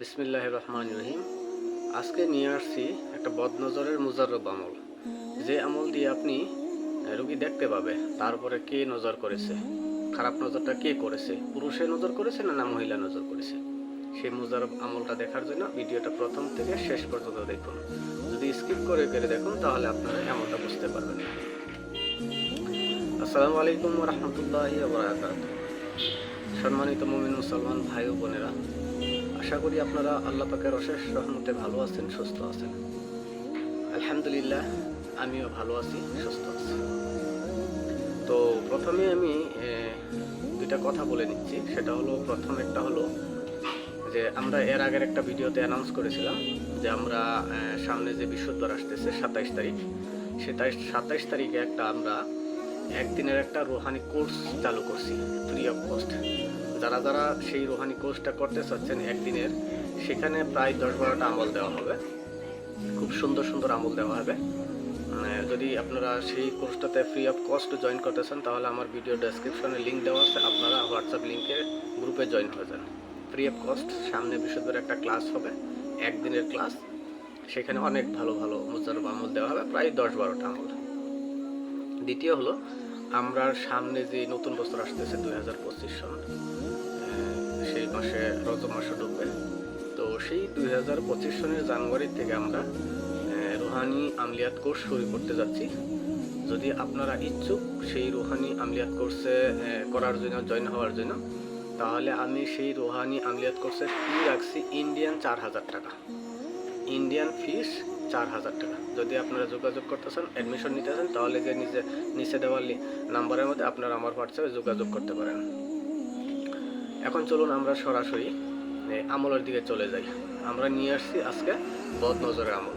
বিসমিল্লাহ রহমান রহিম আজকে নিয়ে আসছি একটা বদনজরের মুজাররব আমল। যে আমল দিয়ে আপনি রুগী দেখতে পাবে তারপরে কে নজর করেছে, খারাপ নজরটা কে করেছে, পুরুষে নজর করেছে না না, মহিলা নজর করেছে? সেই মুজারব আমলটা দেখার জন্য ভিডিওটা প্রথম থেকে শেষ পর্যন্ত দেখুন। যদি স্কিপ করে করে দেখুন, তাহলে আপনারা এমনটা বুঝতে পারবেন। আসসালামু আলাইকুম রহমতুল্লাহ সম্মানিত মমিন মুসলমান ভাই ও বোনেরা আশা করি আপনারা আল্লাহ পাকের অশেষ রহমতে ভালো আছেন, সুস্থ আছেন। আলহামদুলিল্লাহ, আমিও ভালো আছি, সুস্থ আছি। তো প্রথমে আমি দুইটা কথা বলে নিচ্ছি। সেটা হলো, প্রথম একটা হলো যে, আমরা এর আগের একটা ভিডিওতে অ্যানাউন্স করেছিলাম যে, আমরা সামনে যে বৃহস্পতিবার আসতেছে, সাতাইশ তারিখ। সেটাই সাতাইশ তারিখে একটা আমরা একদিনের একটা রোহানি কোর্স চালু করছি ফ্রি অফ কস্ট যারা যারা সেই রোহানি কোর্সটা করতে চাচ্ছেন একদিনের সেখানে প্রায় দশ বারোটা আমল দেওয়া হবে। খুব সুন্দর সুন্দর আমল দেওয়া হবে। উম, যদি আপনারা সেই কোর্সটাতে ফ্রি অফ কস্ট জয়েন করতে চান তাহলে আমার ভিডিও ডেসক্রিপশনে লিঙ্ক দেওয়া আছে। আপনারা হোয়াটসঅ্যাপ লিঙ্কে গ্রুপে জয়েন হয়ে যান। ফ্রি অফ কস্ট সামনে বৃহস্পতিবার একটা ক্লাস হবে একদিনের ক্লাস সেখানে অনেক ভালো ভালো মুজারব আমল দেওয়া হবে প্রায় দশ বারোটা আমল। দ্বিতীয় হলো আমরা সামনে যে নতুন বছর আসতেছে দুই হাজার পঁচিশ সন সেই মাসে রজ মাসে ঢুকবে তো সেই দুই হাজার পঁচিশ সনের জানুয়ারি থেকে আমরা রুহানি আমলিয়াত কোর্স শুরু করতে যাচ্ছি। যদি আপনারা ইচ্ছুক সেই রুহানি আমলিয়াত কোর্সে করার জন্য, জয়েন হওয়ার জন্য, তাহলে আমি সেই রুহানি আমলিয়াত কোর্সে ফি রাখছি ইন্ডিয়ান চার হাজার টাকা। ইন্ডিয়ান ফিস চার হাজার টাকা। যদি আপনারা যোগাযোগ করতে চান অ্যাডমিশন নিতে চান তাহলে যে নিচে নিচে দেওয়া নাম্বারের মধ্যে আপনারা আমার হোয়াটসঅ্যাপে যোগাযোগ করতে পারেন। এখন চলুন আমরা সরাসরি আমলের দিকে চলে যাই। আমরা নিয়ে আসছি আজকে বদ নজরের আমল।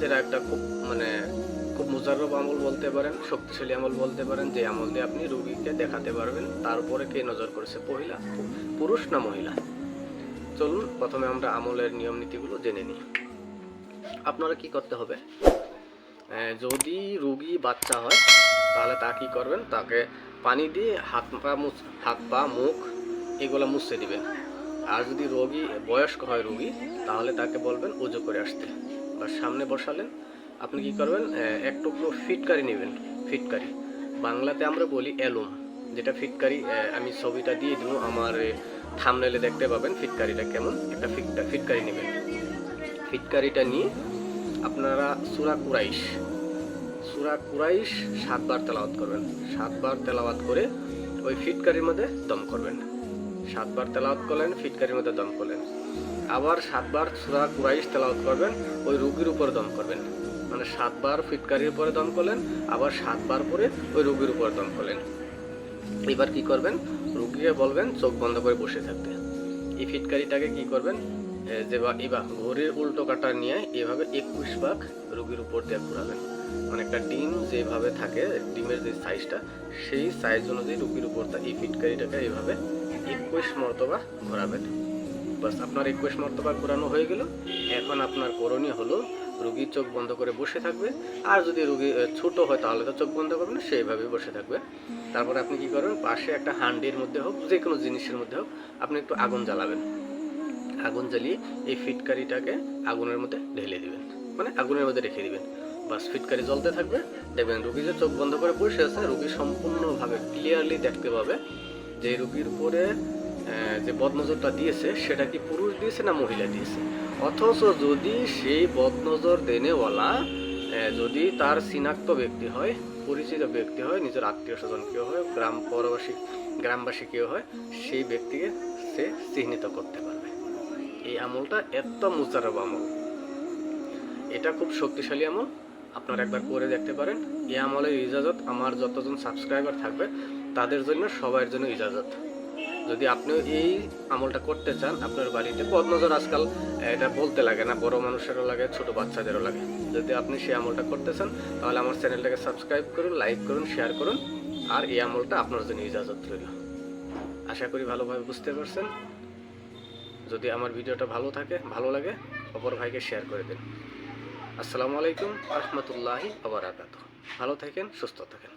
যেটা একটা খুব মানে খুব মুজাররব আমল বলতে পারেন, শক্তিশালী আমল বলতে পারেন, যে আমল দিয়ে আপনি রুগীকে দেখাতে পারবেন তারপরে কে নজর করেছে মহিলা পুরুষ না মহিলা? চলুন, প্রথমে আমরা আমলের নিয়ম নীতিগুলো জেনে নিই। আপনারা কি করতে হবে? যদি রুগী বাচ্চা হয়, তাহলে তা কি করবেন? তাকে পানি দিয়ে হাত পা মুছ, হাত পা, মুখ এগুলো মুছে দিবেন। আর যদি রোগী, বয়স্ক হয় রুগী, তাহলে তাকে বলবেন উজু করে আসতে। বা সামনে বসালেন, আপনি কি করবেন? এক টুকরো ফিটকারি নেবেন, ফিটকারি। বাংলাতে আমরা বলি এলুম যেটা ফিটকারি আমি ছবিটা দিয়ে দিব, আমার থামনেলে দেখতে পাবেন ফিটকারিটা কেমন। একটা ফিটকা ফিটকারি নেবেন। ফিটকারিটা নিয়ে আপনারা সুরা কুরাইশ সুরা কুরাইশ সাতবার তেলাওয়াত করবেন। সাতবার তেলাওয়াত করে ওই ফিটকারির মধ্যে দম করবেন। সাতবার তেলাওয়াত করলেন, ফিটকারির মধ্যে দম করলেন। আবার সাতবার সুরা কুরাইশ তেলাওয়াত করবেন, ওই রুগীর উপর দম করবেন। মানে সাতবার ফিটকারির উপরে দম করলেন, আবার সাতবার পরে ওই রুগীর উপর দম করলেন। এবার কি করবেন? রুগীকে বলবেন, চোখ বন্ধ করে বসে থাকতে। এই ফিটকারিটাকে কি করবেন? যে বা এবার ঘড়ির উল্টো কাটা নিয়ে এভাবে একুশ ভাগ রুগীর উপর দিয়ে ঘোরাবেন। মানে একটা ডিম যেভাবে থাকে, ডিমের যে সাইজটা সেই সাইজ অনুযায়ী রুগীর উপর এই ফিটকারিটাকে এইভাবে একুশ মর্তবা ঘোরাবেন। বাস, আপনার একুশ মর্তবা ঘোরানো হয়ে গেল। এখন আপনার করণীয় হলো রুগী চোখ বন্ধ করে বসে থাকবে। আর যদি রুগী ছোট হয় তাহলে তো চোখ বন্ধ করবে না, সেইভাবেই বসে থাকবে। তারপরে আপনি কি করবেন? পাশে একটা হান্ডির মধ্যে হোক যে কোনো জিনিসের মধ্যে হোক, আপনি একটু আগুন জ্বালাবেন। আগুন জ্বালিয়ে এই ফিটকারিটাকে আগুনের মধ্যে ঢেলে দিবেন। মানে আগুনের মধ্যে রেখে দিবেন। বাস ফিটকারি জ্বলতে থাকবে, দেখবেন রুগী যে চোখ বন্ধ করে বসে আছে, রুগী সম্পূর্ণভাবে ক্লিয়ারলি দেখতে পাবে যে রুগীর উপরে যে বদনজরটা দিয়েছে, সেটা কি পুরুষ দিয়েছে না মহিলা দিয়েছে? অথচ যদি সেই বদনজর দেনেওয়ালা যদি তার চিনাক্ত ব্যক্তি হয়, পরিচিত ব্যক্তি হয়, নিজের আত্মীয় স্বজন কেউ হয়, গ্রাম পরবাসী, গ্রামবাসী কেউ হয়, সেই ব্যক্তিকে সে চিহ্নিত করতে পারবে। এই আমলটা এত মুজারব আমল। এটা খুব শক্তিশালী আমল। আপনারা একবার করে দেখতে পারেন। এই আমলের ইজাজত আমার যতজন সাবস্ক্রাইবার থাকবে, তাদের জন্য সবার জন্য ইজাজত। যদি আপনিও এই আমলটা করতে চান, আপনার বাড়িতে বদনজর আজকাল, এটা বলতে লাগে না, বড় মানুষেরও লাগে, ছোট বাচ্চাদেরও লাগে। যদি আপনি সেই আমলটা করতে চান, তাহলে আমার চ্যানেলটাকে সাবস্ক্রাইব করুন, লাইক করুন, শেয়ার করুন। আর এই আমলটা আপনার জন্য ইজাজত রইল। আশা করি ভালোভাবে বুঝতে পারছেন। যদি আমার ভিডিওটা ভালো থাকে, ভালো লাগে, অপর ভাইকে শেয়ার করে দিন। আসসালামু আলাইকুম রহমতুল্লাহি আবার ভালো থাকেন, সুস্থ থাকেন।